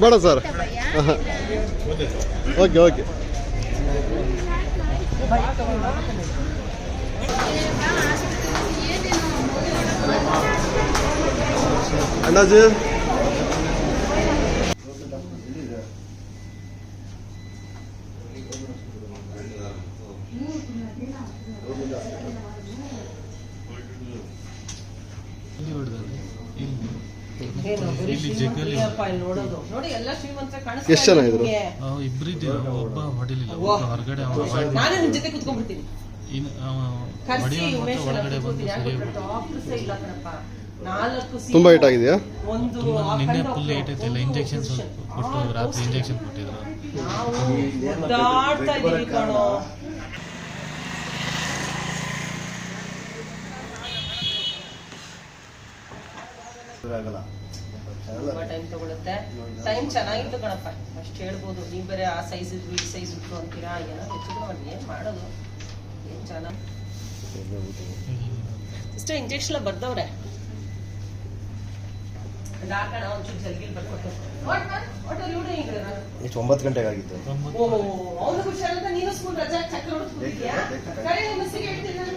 ಬೇಡ sir okay okay Annaji ಎಷ್ಟ್ ಜನ ಇದ್ರು? ಇಬ್ಬರಿದ್ದೀವಿ ಒಬ್ಬ ಹೊಡಿಲಿಲ್ಲ. ಒಬ್ಬ ಹೊರಗಡೆ ನಾನೇ ನಿಮ್ ಜೊತೆ ಕುತ್ಕೊಂಡ್ಬಿಡ್ತೀನಿ. ತುಂಬ ಏಟ್ ಆಗಿದೆಯಾ? ನಿನ್ನೆ ಫುಲ್ ಏಟ್ ಐತಿಲ್ಲ ಇಂಜೆಕ್ಷನ್. ಕೊಟ್ಟು ರಾತ್ರಿ ಇಂಜೆಕ್ಷನ್ ಕೊಟ್ಟಿದ್ರು. ಟೈಮ್ ತಗೊಳುತ್ತೆ. ಟೈಮ್ ಚೆನ್ನಾಗಿತ್ತು ಕಣಪ್ಪ. ಅಷ್ಟು ಹೇಳ್ಬೋದು. ನೀವು ಬೇರೆ ಆ ಸೈಜ್ ಇದ್ರು ಈ ಸೈಜ್ ಇದ್ರು ಅಂತೀರಾ? ಏನೋ ಹೆಚ್ಚು ಮಾಡಿ ಏನ್ ಮಾಡೋದು? ಏನ್ ಚೆನ್ನಾಗಿ ಇಷ್ಟು ಇಂಜೆಕ್ಷನ್ ಬರ್ದವ್ರೆ. ಎಷ್ಟು ಒಂಬತ್ತು ಗಂಟೆಗೆ ಆಗಿತ್ತು. ಓ ಅವನು ಹುಷಾರಂತ ನೀನು ಸ್ಕೂಲ್ ರಜಾ ಚಕ್ರ ಹೊಡೆದು ಕರೆ ನಿಮ್ಮ ಹೇಳ್ತೀನಿ ನಾನು